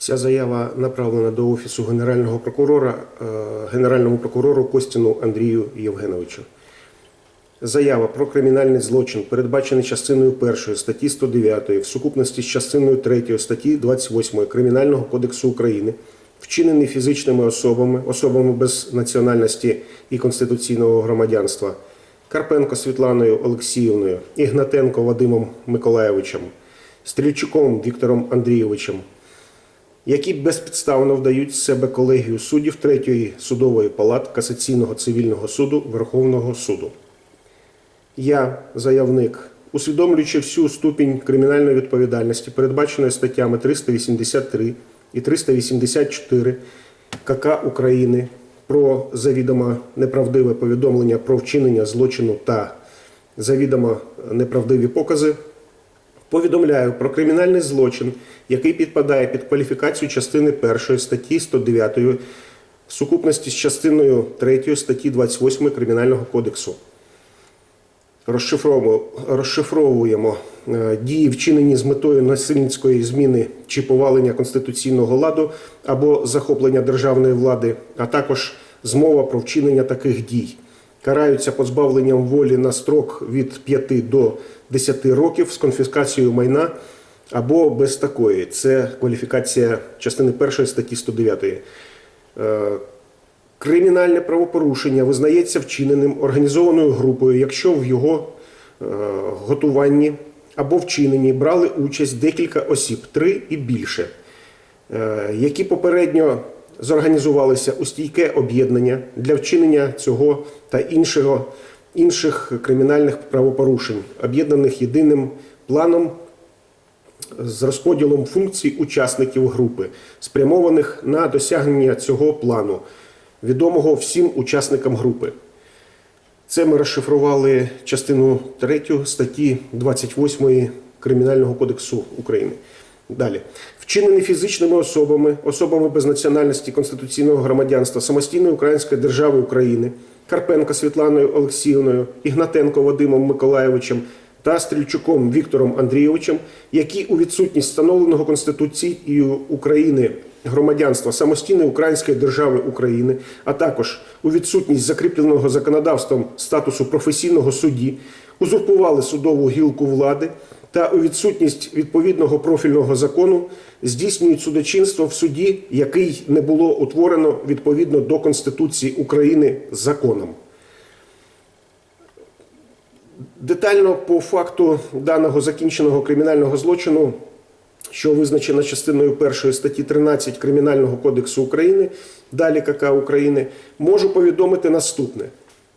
Ця заява направлена до Офісу Генерального прокурора, е, Генеральному прокурору Костіну Андрію Євгеновичу. Заява про кримінальний злочин, передбачений частиною 1 статті 109 в сукупності з частиною 3 статті 28 Кримінального кодексу України, вчинений фізичними особами, особами без національності і конституційного громадянства, Карпенко Світланою Олексіївною, Ігнатенко Вадимом Миколаєвичем, Стрільчуком Віктором Андрійовичем, які безпідставно вдають з себе колегію суддів третьої судової палати касаційного цивільного суду Верховного суду. Я, заявник, усвідомлюючи всю ступінь кримінальної відповідальності, передбаченої статтями 383 і 384 КК України про завідомо неправдиве повідомлення про вчинення злочину та завідомо неправдиві покази, повідомляю про кримінальний злочин, який підпадає під кваліфікацію частини 1 статті 109 в сукупності з частиною 3 статті 28 Кримінального кодексу. Розшифровуємо, розшифровуємо е, дії, вчинені з метою насильницької зміни чи повалення конституційного ладу або захоплення державної влади, а також змова про вчинення таких дій. Караються позбавленням волі на строк від 5 до 10 років з конфіскацією майна або без такої. Це кваліфікація частини 1 статті 109. Е, Кримінальне правопорушення визнається вчиненим організованою групою, якщо в його е, готуванні або вчиненні брали участь декілька осіб, три і більше, е, які попередньо зорганізувалися у стійке об'єднання для вчинення цього та іншого, інших кримінальних правопорушень, об'єднаних єдиним планом з розподілом функцій учасників групи, спрямованих на досягнення цього плану, відомого всім учасникам групи. Це ми розшифрували частину 3 статті 28 Кримінального кодексу України. Далі. Вчинені фізичними особами, особами без національності конституційного громадянства самостійної Української держави України, Карпенко Світланою Олексіївною, Ігнатенко Вадимом Миколаєвичем та Стрільчуком Віктором Андрійовичем, які у відсутність встановленого Конституцією України громадянства самостійної Української держави України, а також у відсутність закріпленого законодавством статусу професійного судді, узурпували судову гілку влади та у відсутність відповідного профільного закону здійснюють судочинство в суді, який не було утворено відповідно до Конституції України законом. Детально по факту даного закінченого кримінального злочину, що визначено частиною 1 статті 13 Кримінального кодексу України, далі КК України, можу повідомити наступне.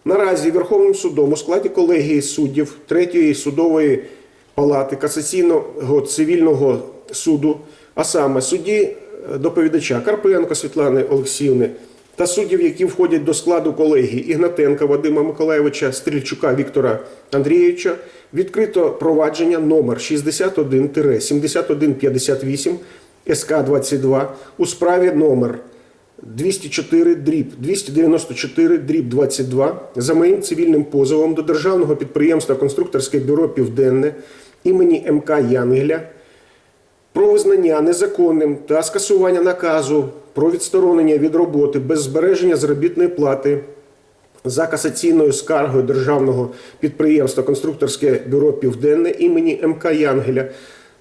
Наразі Верховним судом у складі колегії суддів 3 судової палати касаційного цивільного суду, а саме судді е, доповідача Карпенко Світлани Олексіївни та суддів, які входять до складу колегії Ігнатенка Вадима Миколаєвича, Стрільчука Віктора Андрійовича, відкрито провадження номер 61-7158 СК 22 у справі номер 204 дріб. 294 дріб 22 за моїм цивільним позовом до державного підприємства Конструкторське бюро Південне імені МК Янгеля про визнання незаконним та скасування наказу про відсторонення від роботи без збереження заробітної плати за касаційною скаргою державного підприємства Конструкторське бюро Південне імені МК Янгеля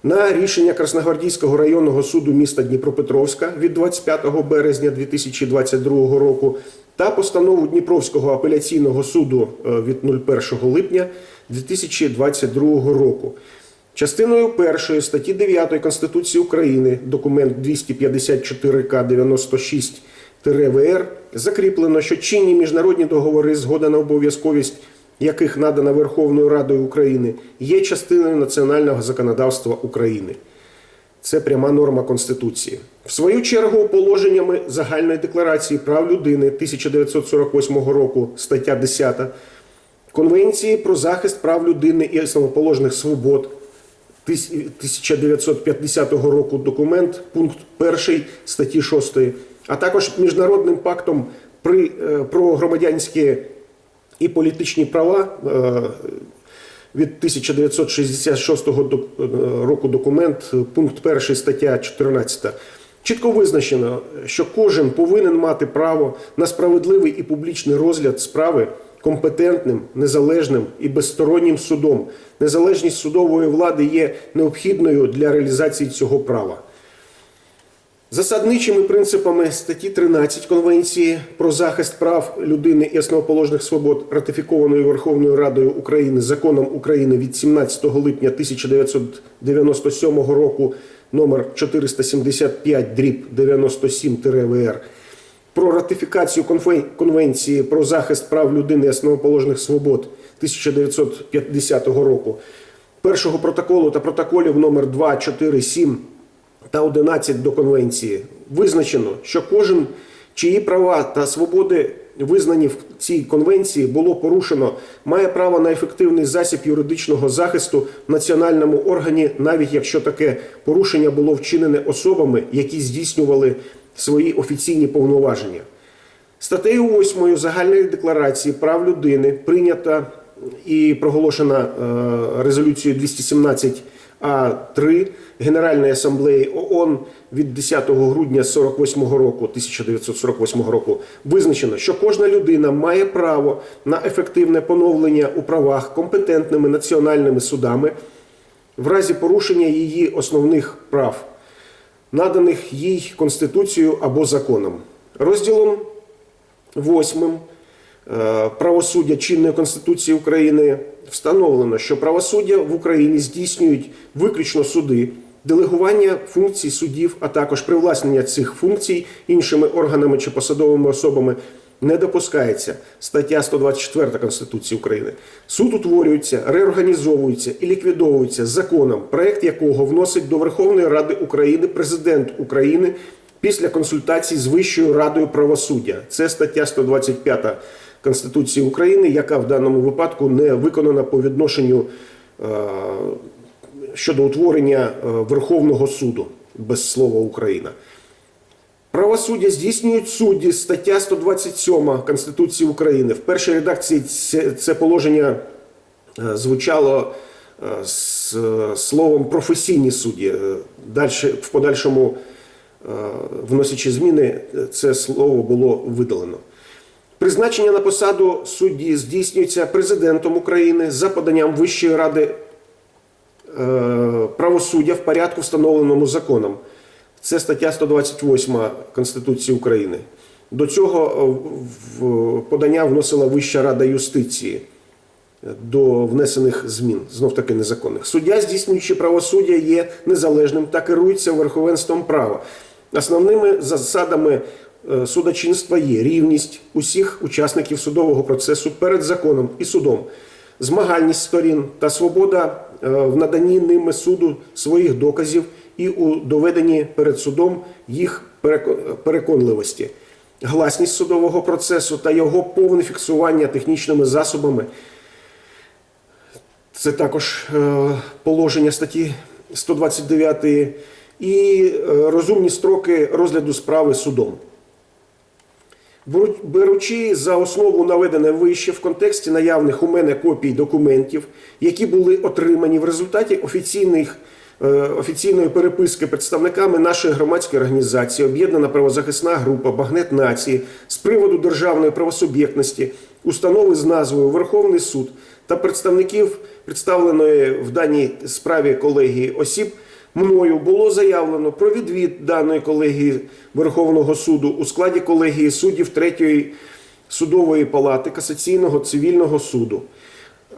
на рішення Красногвардійського районного суду міста Дніпропетровська від 25 березня 2022 року та постанову Дніпровського апеляційного суду е, від 01 липня 2022 року. Частиною 1 статті 9 Конституції України документ 254К 96 ВР закріплено, що чинні міжнародні договори, згода на обов'язковість яких надана Верховною Радою України, є частиною національного законодавства України. Це пряма норма Конституції. В свою чергу, положеннями Загальної декларації прав людини 1948 року, стаття 10, Конвенції про захист прав людини і основоположних свобод 1950 року документ, пункт 1 статті 6, а також Міжнародним пактом при, е, про громадянські і політичні права е, від 1966 до- е, року документ, пункт 1 стаття 14. Чітко визначено, що кожен повинен мати право на справедливий і публічний розгляд справи компетентним, незалежним і безстороннім судом. Незалежність судової влади є необхідною для реалізації цього права. Засадничими принципами статті 13 Конвенції про захист прав людини і основоположних свобод, ратифікованої Верховною Радою України законом України від 17 липня 1997 року номер 475 дріб 97 ВР про ратифікацію Конвенції про захист прав людини і основоположних свобод 1950 року, першого протоколу та протоколів номер 2, 4, 7 та 11 до конвенції визначено, що кожен, чиї права та свободи визнані в цій конвенції, було порушено, має право на ефективний засіб юридичного захисту в національному органі, навіть якщо таке порушення було вчинене особами, які здійснювали свої офіційні повноваження. Статтею 8 загальної декларації прав людини прийнята і проголошена е, резолюцією 217 А3 Генеральної асамблеї ООН від 10 грудня 48 року 1948 року визначено, що кожна людина має право на ефективне поновлення у правах компетентними національними судами в разі порушення її основних прав, наданих їй Конституцією або законом. Розділом Восьмим е, правосуддя чинної Конституції України встановлено, що правосуддя в Україні здійснюють виключно суди, делегування функцій судів, а також привласнення цих функцій іншими органами чи посадовими особами не допускається. Стаття 124 Конституції України. Суд утворюється, реорганізовується і ліквідовується законом, проект якого вносить до Верховної Ради України президент України після консультацій з Вищою радою правосуддя. Це стаття 125 Конституції України, яка в даному випадку не виконана по відношенню е, щодо утворення е, Верховного суду без слова Україна. Правосуддя здійснюють судді, стаття 127 Конституції України. В першій редакції це, положення е, звучало з словом професійні судді. Дальше, в подальшому, вносячи зміни, це слово було видалено. Призначення на посаду судді здійснюється президентом України за поданням Вищої ради е, правосуддя в порядку, встановленому законом. Це стаття 128 Конституції України. До цього е, подання вносила Вища рада юстиції до внесених змін, знов таки незаконних. Суддя, здійснюючи правосуддя, є незалежним та керується верховенством права. Основними засадами судочинства є рівність усіх учасників судового процесу перед законом і судом, змагальність сторін та свобода е, в наданні ними суду своїх доказів і у доведенні перед судом їх переконливості, гласність судового процесу та його повне фіксування технічними засобами. Це також е, положення статті 129 і е, розумні строки розгляду справи судом. Беру- Беручи за основу наведене вище в контексті наявних у мене копій документів, які були отримані в результаті офіційних, е, офіційної переписки представниками нашої громадської організації, об'єднана правозахисна група Багнет нації з приводу державної правосуб'єктності, установи з назвою Верховний суд та представників представленої в даній справі колегії осіб. Мною було заявлено про відвід даної колегії Верховного суду у складі колегії суддів третьої судової палати касаційного цивільного суду,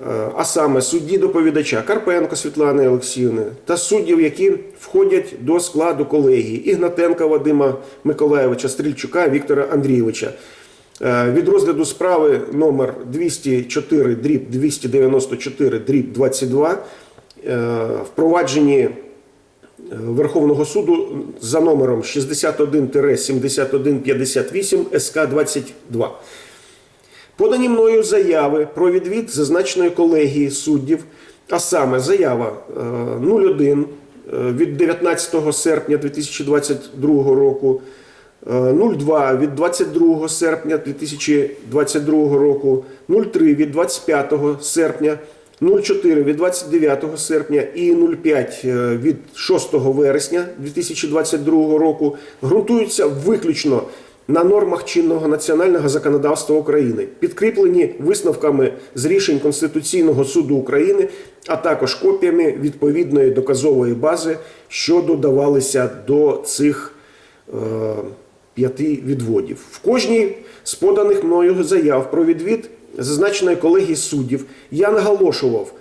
Е, а саме судді доповідача Карпенко Світлани Олексіївни та суддів, які входять до складу колегії Ігнатенка Вадима Миколаєвича, Стрільчука Віктора Андрійовича. Е, Від розгляду справи номер 204 дріб 294 дріб 22 е, впровадженні Верховного суду за номером 61-7158 СК 22. Подані мною заяви про відвід зазначеної колегії суддів, а саме заява е, 01 е, від 19 серпня 2022 року, е, 02 від 22 серпня 2022 року, 03 від 25 серпня 04 від 29 серпня і 05 е, від 6 вересня 2022 року ґрунтуються виключно на нормах чинного національного законодавства України, підкріплені висновками з рішень Конституційного суду України, а також копіями відповідної доказової бази, що додавалися до цих е, п'яти відводів. В кожній з поданих мною заяв про відвід зазначеної колегії суддів я наголошував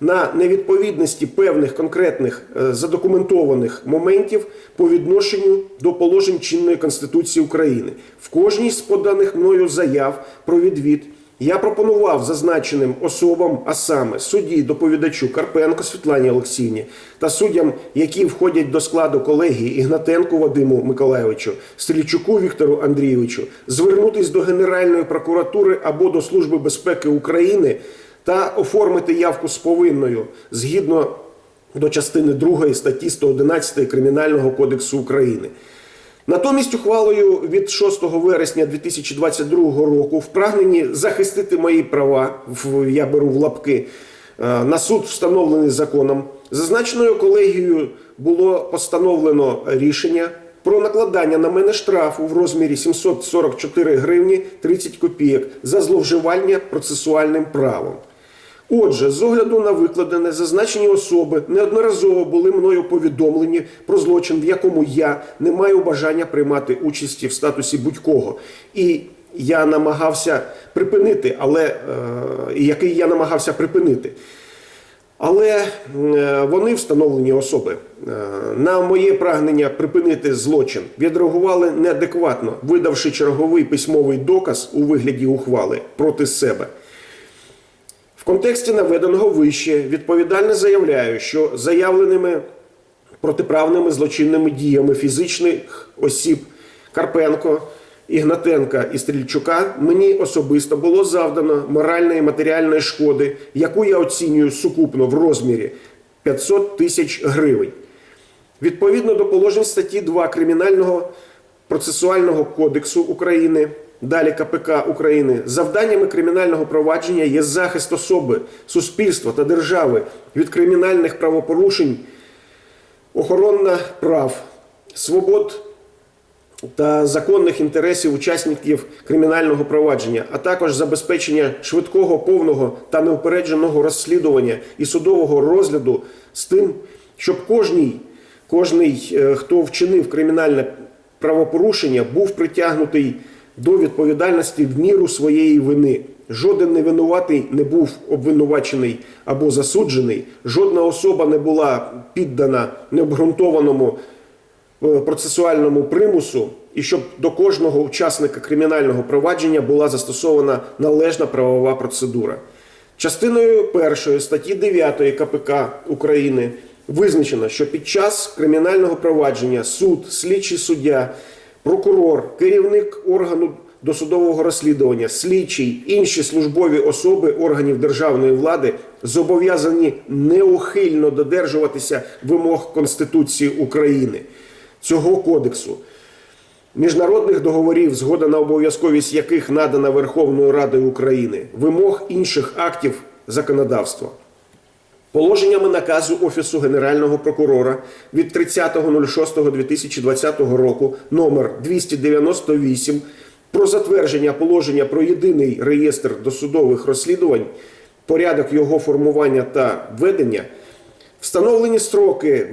на невідповідності певних конкретних е, задокументованих моментів по відношенню до положень чинної Конституції України. В кожній з поданих мною заяв про відвід я пропонував зазначеним особам, а саме судді доповідачу Карпенко Світлані Олексіївні та суддям, які входять до складу колегії Ігнатенку Вадиму Миколайовичу, Стрільчуку Віктору Андрійовичу, звернутись до Генеральної прокуратури або до Служби безпеки України та оформити явку з повинною згідно до частини 2 статті 111 Кримінального кодексу України. Натомість ухвалою від 6 вересня 2022 року в прагненні захистити мої права, я беру в лапки, е, на суд встановлений законом, зазначеною колегією було постановлено рішення про накладання на мене штрафу в розмірі 744 гривні 30 копійок за зловживання процесуальним правом. Отже, з огляду на викладене, зазначені особи неодноразово були мною повідомлені про злочин, в якому я не маю бажання приймати участі в статусі будь-кого. І я намагався припинити, але е, який я намагався припинити. Але е, вони встановлені особи е, на моє прагнення припинити злочин відреагували неадекватно, видавши черговий письмовий доказ у вигляді ухвали проти себе. В контексті наведеного вище відповідально заявляю, що заявленими протиправними злочинними діями фізичних осіб Карпенко, Ігнатенка і Стрільчука мені особисто було завдано моральної і матеріальної шкоди, яку я оцінюю сукупно в розмірі 500 тисяч гривень. Відповідно до положень статті 2 Кримінального процесуального кодексу України, далі КПК України, завданнями кримінального провадження є захист особи, суспільства та держави від кримінальних правопорушень, охорона прав, свобод та законних інтересів учасників кримінального провадження, а також забезпечення швидкого, повного та неупередженого розслідування і судового розгляду з тим, щоб кожній, кожний, е, хто вчинив кримінальне правопорушення, був притягнутий до відповідальності в міру своєї вини. Жоден невинуватий не був обвинувачений або засуджений, жодна особа не була піддана необґрунтованому е, процесуальному примусу, і щоб до кожного учасника кримінального провадження була застосована належна правова процедура. Частиною першої статті 9 КПК України визначено, що під час кримінального провадження суд, слідчий суддя, прокурор, керівник органу досудового розслідування, слідчий, інші службові особи органів державної влади зобов'язані неухильно додержуватися вимог Конституції України цього кодексу. Міжнародних договорів, згода на обов'язковість яких надана Верховною Радою України, вимог інших актів законодавства. Положеннями наказу Офісу Генерального прокурора від 30.06.2020 року номер 298 про затвердження положення про єдиний реєстр досудових розслідувань, порядок його формування та ведення, встановлені строки е,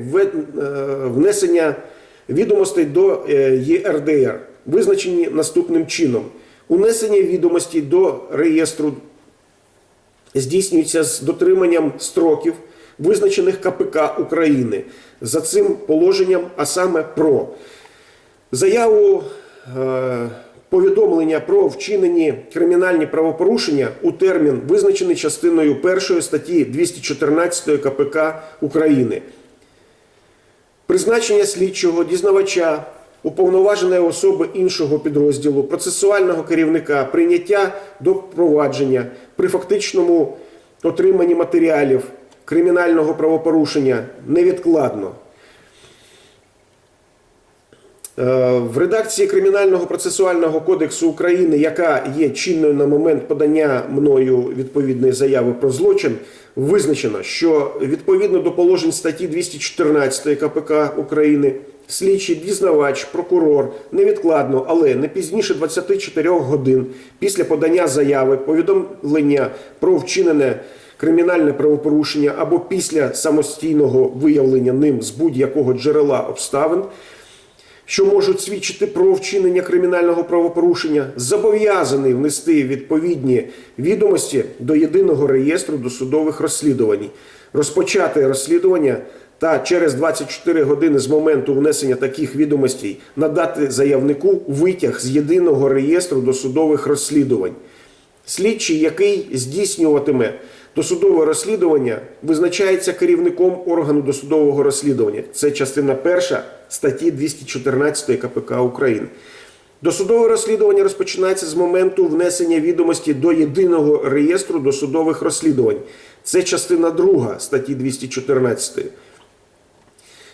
внесення відомостей до е, ЄРДР, визначені наступним чином: унесення відомостей до реєстру здійснюється з дотриманням строків, визначених КПК України за цим положенням, а саме про заяву е, повідомлення про вчинені кримінальні правопорушення у термін, визначений частиною 1 статті 214 КПК України. Призначення слідчого, дізнавача, уповноваженої особи іншого підрозділу, процесуального керівника, прийняття до провадження при фактичному отриманні матеріалів кримінального правопорушення невідкладно. Е, В редакції Кримінального процесуального кодексу України, яка є чинною на момент подання мною відповідної заяви про злочин, визначено, що відповідно до положень статті 214 КПК України слідчий, дізнавач, прокурор невідкладно, але не пізніше 24 годин після подання заяви, повідомлення про вчинене кримінальне правопорушення або після самостійного виявлення ним з будь-якого джерела обставин що можуть свідчити про вчинення кримінального правопорушення, зобов'язаний внести відповідні відомості до єдиного реєстру досудових розслідувань, розпочати розслідування та через 24 години з моменту внесення таких відомостей надати заявнику витяг з єдиного реєстру досудових розслідувань. Слідчий, який здійснюватиме досудове розслідування, визначається керівником органу досудового розслідування. Це частина перша статті 214 КПК України. Досудове розслідування розпочинається з моменту внесення відомості до єдиного реєстру досудових розслідувань. Це частина друга статті 214.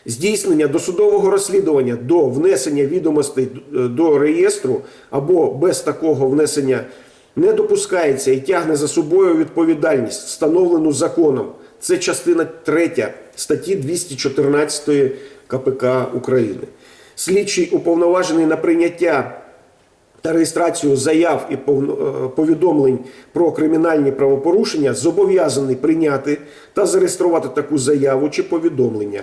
Здійснення досудового розслідування до внесення відомостей е, до реєстру або без такого внесення не допускається і тягне за собою відповідальність, встановлену законом. Це частина 3 статті 214 КПК України. Слідчий уповноважений на прийняття та реєстрацію заяв і е, повідомлень про кримінальні правопорушення зобов'язаний прийняти та зареєструвати таку заяву чи повідомлення.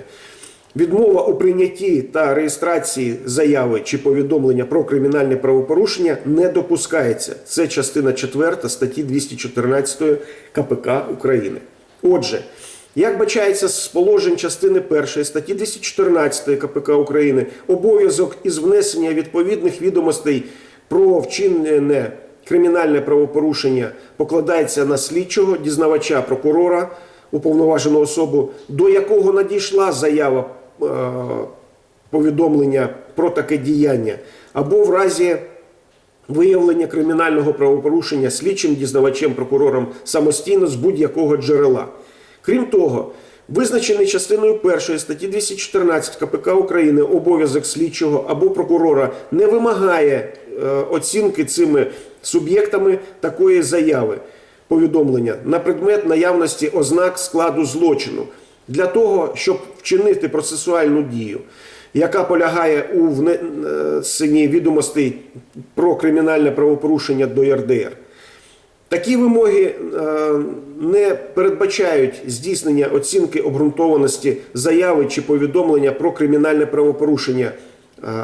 Відмова у прийнятті та реєстрації заяви чи повідомлення про кримінальне правопорушення не допускається. Це частина 4 статті 214 КПК України. Отже, як бачається з положень частини 1 статті 214 КПК України, обов'язок із внесення відповідних відомостей про вчинене кримінальне правопорушення покладається на слідчого, дізнавача, прокурора, уповноважену особу, до якого надійшла заява повідомлення про таке діяння, або в разі виявлення кримінального правопорушення слідчим, дізнавачем, прокурором самостійно з будь-якого джерела. Крім того, визначений частиною 1 статті 214 КПК України обов'язок слідчого або прокурора не вимагає е, оцінки цими суб'єктами такої заяви. Повідомлення. На предмет наявності ознак складу злочину для того, щоб вчинити процесуальну дію, яка полягає у внесенні відомостей про кримінальне правопорушення до РДР. Такі вимоги е, не передбачають здійснення оцінки обґрунтованості заяви чи повідомлення про кримінальне правопорушення, е,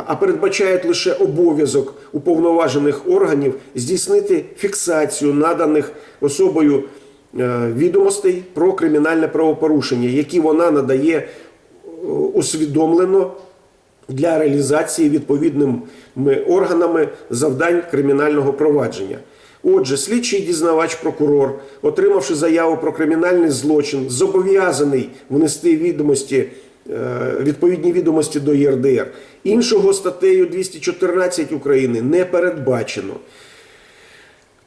а передбачають лише обов'язок уповноважених органів здійснити фіксацію наданих особою відомостей про кримінальне правопорушення, які вона надає е, усвідомлено для реалізації відповідними органами завдань кримінального провадження. Отже, слідчий дізнавач прокурор, отримавши заяву про кримінальний злочин, зобов'язаний внести відомості, е, відповідні відомості до ЄРДР. Іншого статтею 214 України не передбачено.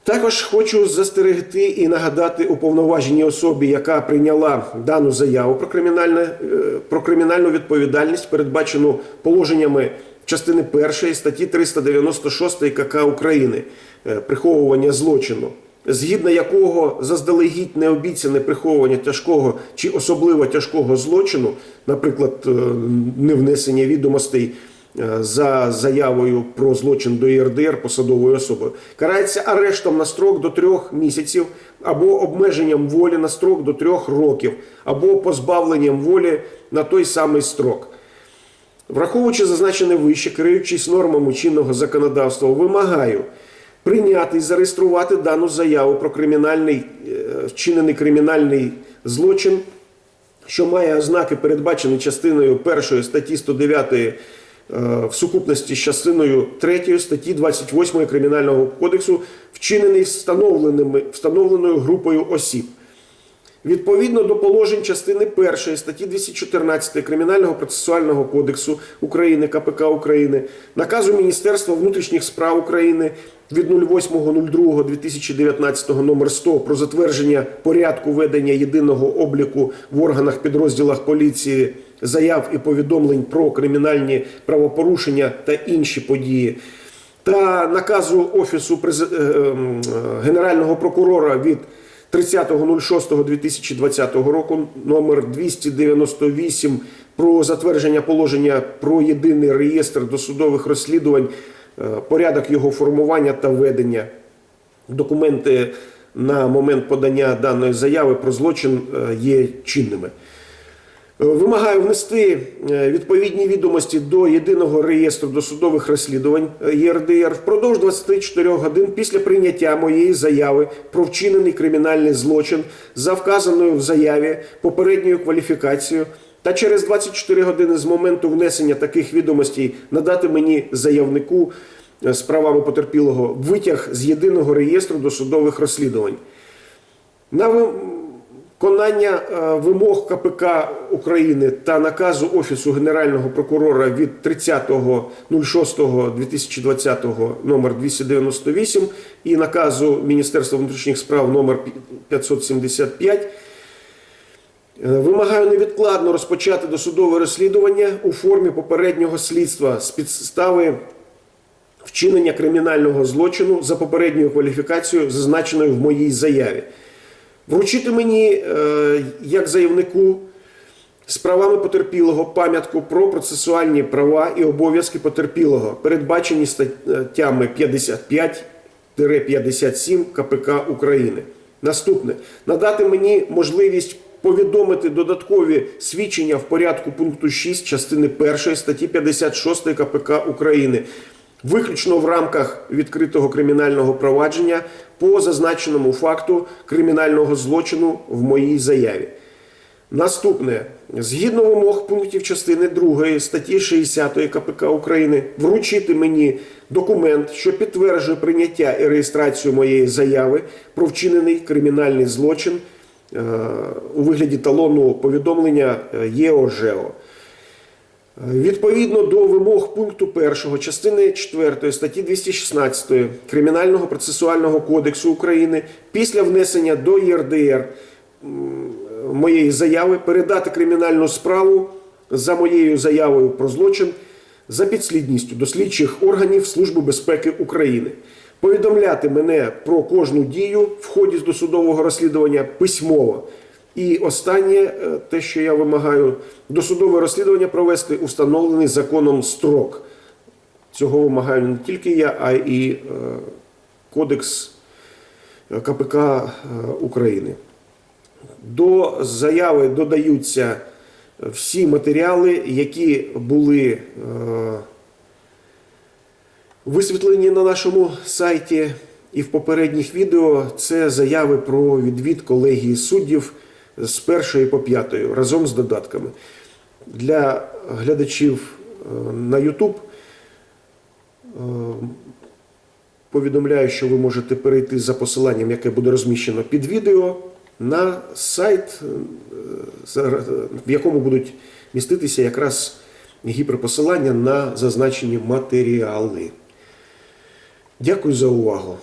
Також хочу застерегти і нагадати уповноваженій особі, яка прийняла дану заяву про, кримінальне, е, про кримінальну відповідальність, передбачену положеннями частини 1 статті 396 КК України е, приховування злочину, згідно якого заздалегідь необіцяне приховування тяжкого чи особливо тяжкого злочину, наприклад, е, невнесення відомостей за заявою про злочин до ЄРДР посадовою особою, карається арештом на строк до трьох місяців або обмеженням волі на строк до трьох років, або позбавленням волі на той самий строк. Враховуючи зазначене вище, керуючись нормами чинного законодавства, вимагаю прийняти і зареєструвати дану заяву про кримінальний е, вчинений кримінальний злочин, що має ознаки, передбачені частиною 1 статті 109 е, в сукупності з частиною 3 статті 28 Кримінального кодексу, вчинений встановленою групою осіб. Відповідно до положень частини 1 статті 214 Кримінального процесуального кодексу України КПК України, наказу Міністерства внутрішніх справ України від 08.02.2019 номер 100 про затвердження порядку ведення єдиного обліку в органах підрозділах поліції заяв і повідомлень про кримінальні правопорушення та інші події, та наказу Офісу е, ем, е, Генерального прокурора від 30.06.2020 року номер 298 про затвердження положення про єдиний реєстр досудових розслідувань, е, порядок його формування та ведення. Документи на момент подання даної заяви про злочин е, є чинними. Вимагаю внести е, відповідні відомості до єдиного реєстру досудових розслідувань е, ЄРДР впродовж 24 годин після прийняття моєї заяви про вчинений кримінальний злочин за вказаною в заяві попередньою кваліфікацією та через 24 години з моменту внесення таких відомостей надати мені заявнику е, з правами потерпілого витяг з єдиного реєстру досудових розслідувань. На виконання е, вимог КПК України та наказу Офісу Генерального прокурора від 30.06.2020 номер 298 і наказу Міністерства внутрішніх справ номер 575 Е, Вимагаю невідкладно розпочати досудове розслідування у формі попереднього слідства з підстави вчинення кримінального злочину за попередньою кваліфікацією, зазначеною в моїй заяві. Вручити мені, е, як заявнику, з правами потерпілого пам'ятку про процесуальні права і обов'язки потерпілого, передбачені статтями 55-57 КПК України. Наступне надати мені можливість повідомити додаткові свідчення в порядку пункту 6 частини 1 статті 56 КПК України, виключно в рамках відкритого кримінального провадження по зазначеному факту кримінального злочину в моїй заяві. Наступне, згідно вимог пунктів частини 2 статті 60 КПК України, вручити мені документ, що підтверджує прийняття і реєстрацію моєї заяви про вчинений кримінальний злочин е, у вигляді талону повідомлення е, ЄОЖЕО. Відповідно до вимог пункту 1 частини 4 статті 216 Кримінального процесуального кодексу України після внесення до ЄРДР моєї заяви передати кримінальну справу за моєю заявою про злочин за підслідністю до слідчих органів Служби безпеки України. Повідомляти мене про кожну дію в ході досудового розслідування письмово. І останнє, е, те, що я вимагаю, досудове розслідування провести у встановлений законом строк. Цього вимагаю не тільки я, а й е, Кодекс КПК е, України. До заяви додаються всі матеріали, які були висвітлені на нашому сайті і в попередніх відео. Це заяви про відвід колегії суддів з першої по п'ятої разом з додатками. Для глядачів е, на YouTube е, повідомляю, що ви можете перейти за посиланням, яке буде розміщено під відео, на сайт, е, в якому будуть міститися якраз гіперпосилання на зазначені матеріали. Дякую за увагу.